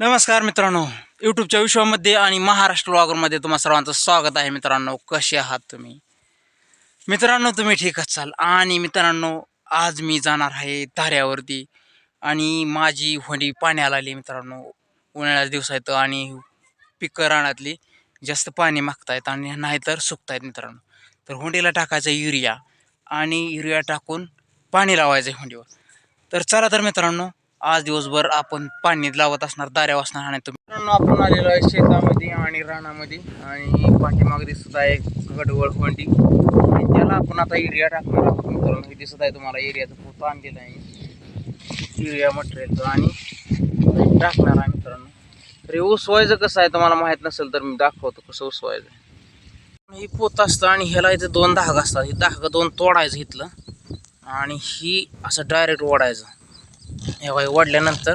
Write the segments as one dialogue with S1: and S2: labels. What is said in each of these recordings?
S1: नमस्कार मित्रांनो. यूट्यूबच्या विश्वामध्ये आणि महाराष्ट्र ब्लॉगरमध्ये तुम्हा सर्वांचं स्वागत आहे मित्रांनो. कसे आहात तुम्ही? मित्रांनो तुम्ही ठीक असाल? आणि मित्रांनो आज मी जाणार आहे धाऱ्यावरती आणि माझी हुंडी पाण्याला आली मित्रांनो. उन्हाळ्याचे दिवस आहेत आणि पिकं रानातली जास्त पाणी मागतायत आणि नाहीतर सुकतायत मित्रांनो. तर होंडीला टाकायचं युरिया आणि युरिया टाकून पाणी लावायचं आहे होंडीवर. तर चला तर मित्रांनो आज दिवसभर आपण पाणी लावत असणार दाऱ्या असणार आणि तुम्ही. मित्रांनो आपण आलेलो आहे शेतामध्ये आणि रानामध्ये आणि पाठीमागे दिसत आहे गडवळ कोंडी आणि त्याला आपण आता युरिया टाकणार आहोत. मित्रांनो हे दिसत आहे तुम्हाला एरियाचं पोत आणलेलं आहे. युरिया मटेरियलचं आणि टाकणार आहे मित्रांनो. तर हे उसवायचं कसं आहे तुम्हाला माहीत नसेल तर मी दाखवतो कसं उसवायचं ही पोत असतं आणि ह्याला इथे दोन धाग असतात. हे धाग दोन तोडायचं इथलं आणि ही असं डायरेक्ट ओढायचं. हे बाई ओढल्यानंतर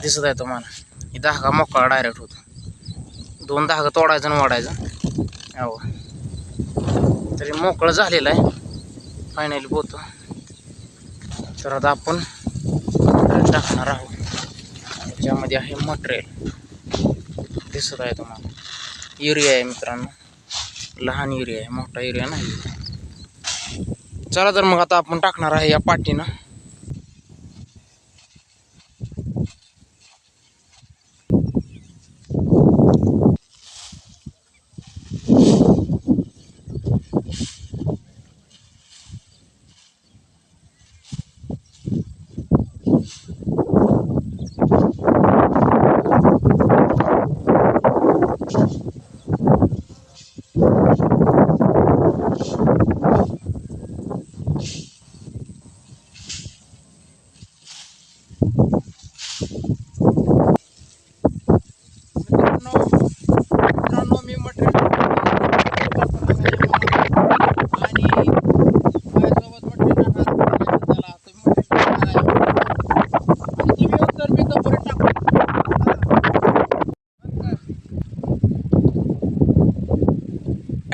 S1: दिसत आहे तुम्हाला. ही धागा मोकळा डायरेक्ट होतो. दोन धागा तोडायचा आणि ओढायचा. हो तरी मोकळं झालेलं आहे. फायनली बोलतो तर आता आपण टाकणार आहोत. त्याच्यामध्ये आहे मटेरियल दिसत आहे तुम्हाला. युरिया आहे मित्रांनो. लहान युरिया आहे मोठा युरिया नाही. चला तर मग आता आपण टाकणार आहे या पाठीनं मित्रांनो मित्रांनो मी मटेरियल आणि माझ्यासोबत मटेरियल त्याला तुम्ही मटेरियल आणि तुम्ही येऊन तर मी तो परत टाकू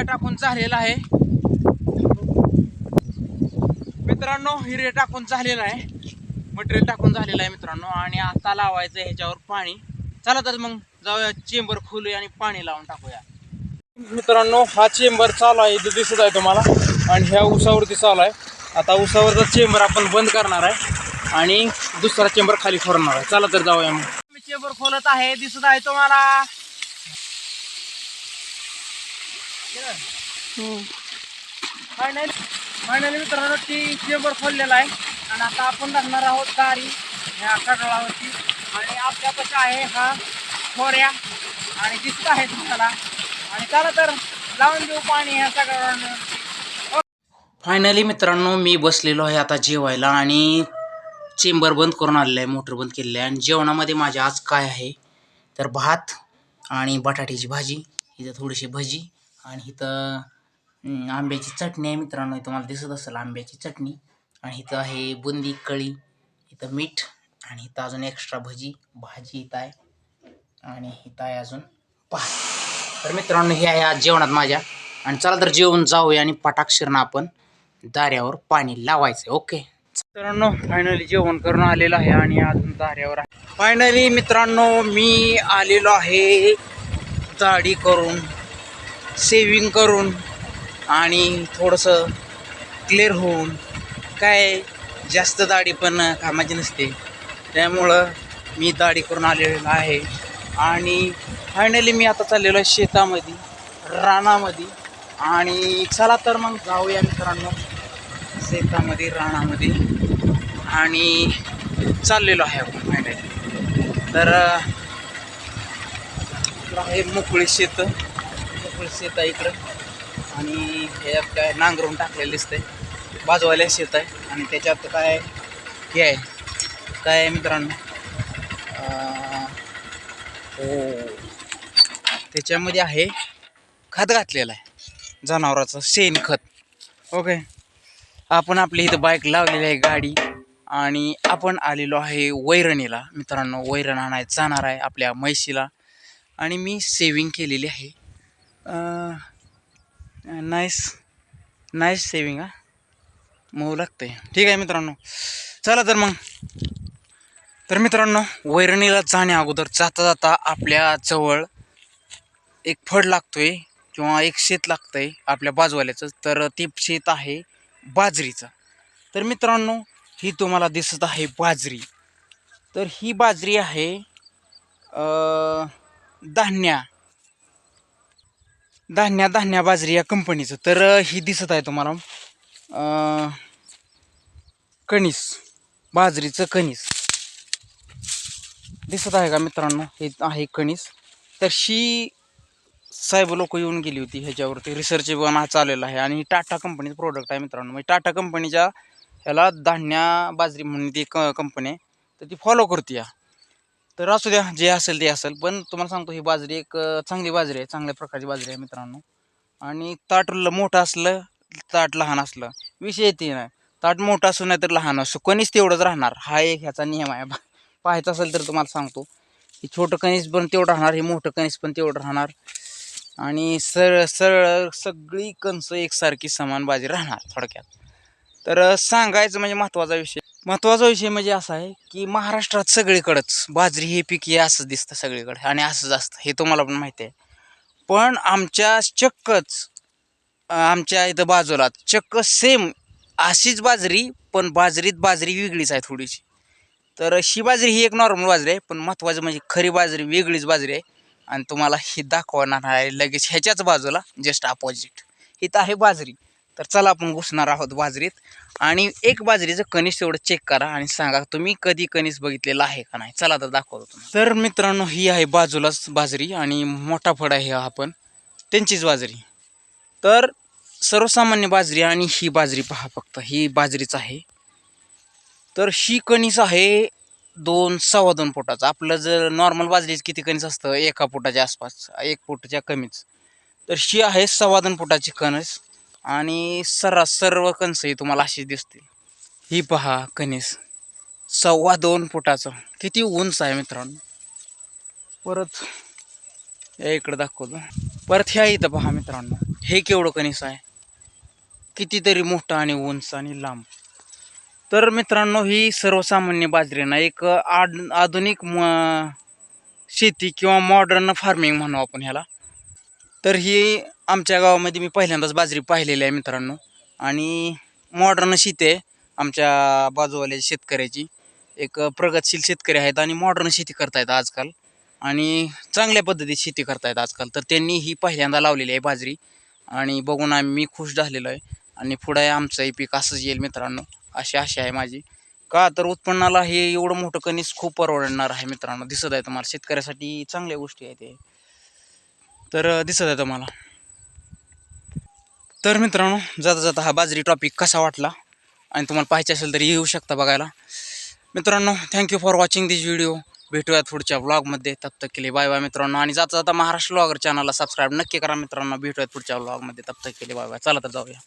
S1: टाकून झालेला आहे. मित्रांनो हिरे टाकून झालेला आहे. मटेरियल टाकून झालेलं आहे मित्रांनो. आणि आता लावायचं ह्याच्यावर पाणी. चला तर मग जाऊया चेंबर खोलूया आणि पाणी लावून टाकूया. मित्रांनो हा चेंबर चालू आहे इथं दिसत आहे तुम्हाला. आणि ह्या उसावरती चालू आहे. आता उसावरचा चेंबर आपण बंद करणार आहे. आणि दुसरा चेंबर खाली खोरणार आहे. चला तर जाऊया मग. मी चेंबर खोलत आहे दिसत आहे तुम्हाला. फायनली फायनली मित्रांनो ती चेंबर खोललेला आहे. आणि आता आपण टाकणार आहोत गाडी ह्या कडाळावरती. आणि आपल्यापाशी आहे हा खोऱ्या. आणि दिसत आहे तुम्हाला. आणि चला तर लावून देऊ पाणी ह्या सगळ्या फायनली मित्रांनो मी बसलेलो आहे आता जेवायला आणि चेंबर बंद करून आलेलं आहे मोटर बंद केलेलं आहे. आणि जेवणामध्ये माझ्या आज काय आहे? तर भात आणि बटाट्याची भाजी इथं थोडीशी भजी आणि इथं आंब्याची चटणी आहे मित्रांनो इथं मला दिसत असेल आंब्याची चटणी. आणि इथं आहे बुंदी कळी इथं मीठ आणि इथं अजून एक्स्ट्रा भजी भाजी इथं आहे. आणि इथं आहे अजून पाहा. तर मित्रांनो हे आहे आज जेवणात माझ्या. आणि चला तर जेवण जाऊया आणि पटाक्षरनं आपण दाऱ्यावर पाणी लावायचं ओके? मित्रांनो फायनली जेवण करून आलेलं आहे आणि अजून दाऱ्यावर आहे. फायनली मित्रांनो मी आलेलो आहे दाढी करून सेविंग करून. आणि थोडंसं क्लिअर होऊन काय जास्त दाढी पण कामाची नसते. त्यामुळं मी दाढी करून आलेलो आहे. आणि फायनली मी आता चाललेलो आहे शेतामध्ये रानामध्ये. आणि चला तर मग जाऊया मित्रांनो शेतामध्ये रानामध्ये. आणि चाललेलो आहे आपण फायनली तर आहे मोकळी शेत मोकळी शेत आहे इकडं. आणि हे काय नांगरून टाकलेलं दिसतंय. बाजूवाले शेत आहे आणि त्याच्यात काय हे आहे. काय आहे मित्रांनो? हो त्याच्यामध्ये आहे खत घातलेलं आहे. जनावराचं शेणखत ओके? आपण आपली इथं बाईक लावलेली आहे गाडी आणि आपण आलेलो आहे वैरणीला. मित्रांनो वैरण आणायला जाणार आहे आपल्या म्हैशीला. आणि मी सेविंग केलेली आहे. नाईस नाईस सेविंग हा. मऊ लागते ठीक आहे मित्रांनो. चला तर मग. तर मित्रांनो वैरणीला जाण्या अगोदर जाता जाता आपल्या जवळ एक फड लागतोय किंवा एक शेत लागतंय आपल्या बाजूवाल्याचं. तर ते शेत आहे बाजरीचं. तर मित्रांनो ही तुम्हाला दिसत आहे बाजरी. तर ही बाजरी आहे धान्या. धान्या धान्या बाजरी या कंपनीचं. तर ही दिसत आहे तुम्हाला. कणीस. बाजरीचं कणीस. दिसत आहे का मित्रांनो? हे आहे कणीस. तर शी साहेब लोक येऊन गेली होती ह्याच्यावरती. रिसर्च पण हा चाललेला आहे. आणि टाटा कंपनीचं प्रोडक्ट आहे मित्रांनो. म्हणजे टाटा कंपनीच्या ह्याला धान्या बाजरी म्हणून ती क कंपनी आहे. तर ती फॉलो करते या. तर असू द्या जे असेल ते असेल. पण तुम्हाला सांगतो ही बाजरी एक चांगली बाजरी आहे चांगल्या प्रकारची बाजरी आहे मित्रांनो. आणि ताट मोठं असलं ताट लहान असलं विषय ते नाही. ताट मोठं असू नाही तर लहान असो. कणीस तेवढंच राहणार. हा एक ह्याचा नियम आहे. पाहायचं असेल तर तुम्हाला सांगतो. की छोटं कणीस पण तेवढं राहणार हे मोठं कणीस पण तेवढं राहणार. आणि सरळ सरळ सगळी कणसं एकसारखी समान बाजी राहणार थोडक्यात. तर सांगायचं म्हणजे महत्त्वाचा विषय महत्त्वाचा विषय म्हणजे असा आहे की महाराष्ट्रात सगळीकडंच बाजरी हे पीक हे असंच दिसतं सगळीकडे आणि असंच असतं. हे तुम्हाला पण माहिती आहे. पण आमच्या चक्कच आमच्या इथं बाजूला चक्क सेम अशीच बाजरी पण बाजरीत बाजरी वेगळीच आहे थोडीशी. तर अशी बाजरी ही एक नॉर्मल बाजरी आहे पण महत्त्वाचं म्हणजे खरी बाजरी वेगळीच बाजरी आहे. आणि तुम्हाला ही दाखवणार आहे लगेच ह्याच्याच बाजूला जस्ट अपोजिट इथं आहे बाजरी. तर चला आपण घुसणार आहोत बाजरीत. आणि एक बाजरीचं कणीस तेवढं चेक करा आणि सांगा तुम्ही कधी कणीस बघितलेला आहे का नाही? चला तर दाखवतो तर मित्रांनो ही आहे बाजूलाच बाजरी आणि मोठा फड आहे हा आपण. त्यांचीच बाजरी. तर सर्वसामान्य बाजरी आणि ही बाजरी पहा फक्त ही बाजरीच आहे. तर ही कणीस आहे दोन सव्वा दोन फुटाचं. आपलं जर नॉर्मल बाजरीच किती कणीस असतं? एका फुटाच्या आसपास एक फुटाच्या कमीच. तर ही आहे सव्वा दोन फुटाची कणस. आणि सर्रास सर्व कणसंही तुम्हाला अशीच दिसतील. ही पहा कणीस. सव्वा दोन फुटाचं. किती उंच आहे मित्रांनो. परत या इकडं दाखवतो. परत ह्या इथं पहा मित्रांनो. हे केवढं कणीस आहे. कितीतरी मोठं आणि उंच आणि लांब. तर मित्रांनो ही सर्वसामान्य बाजरी ना एक आड आधुनिक म- शेती किंवा मॉडर्न फार्मिंग म्हणू आपण ह्याला. तर ही आमच्या गावामध्ये मी पहिल्यांदाच बाजरी पाहिलेली आहे मित्रांनो. आणि मॉडर्न शेती आहे आमच्या बाजूवाल्या शेतकऱ्याची एक प्रगतशील शेतकरी आहेत आणि मॉडर्न शेती करतायत आजकाल. आणि चांगल्या पद्धतीत शेती करतायत आजकाल. तर त्यांनी ही पहिल्यांदा लावलेली आहे बाजरी. आणि बघून आम्ही मी खुश झालेलो आहे. आणि पुढे आमचंही पीक असंच येईल मित्रांनो. अशी आशा आहे माझी. का तर उत्पन्नाला हे एवढं मोठं कणीस खूप परवडणार आहे मित्रांनो. दिसत आहे तुम्हाला. शेतकऱ्यासाठी चांगल्या गोष्टी आहेत हे. तर दिसत आहे तुम्हाला. तर मित्रांनो जाता जाता हा बाजरी टॉपिक कसा वाटला? आणि तुम्हाला पाहायचे असेल तर येऊ शकता बघायला. मित्रांनो thank you for watching this video भेटूयात पुढच्या व्लॉगमध्ये तब तक केले बाय बाय मित्रांनो. आणि जाता जाता महाराष्ट्र व्लॉगर चॅनलला सबस्क्राईब नक्की करा मित्रांनो. भेटूयात पुढच्या व्लॉगमध्ये तब तक केले बाय बाय चला तर जाऊया.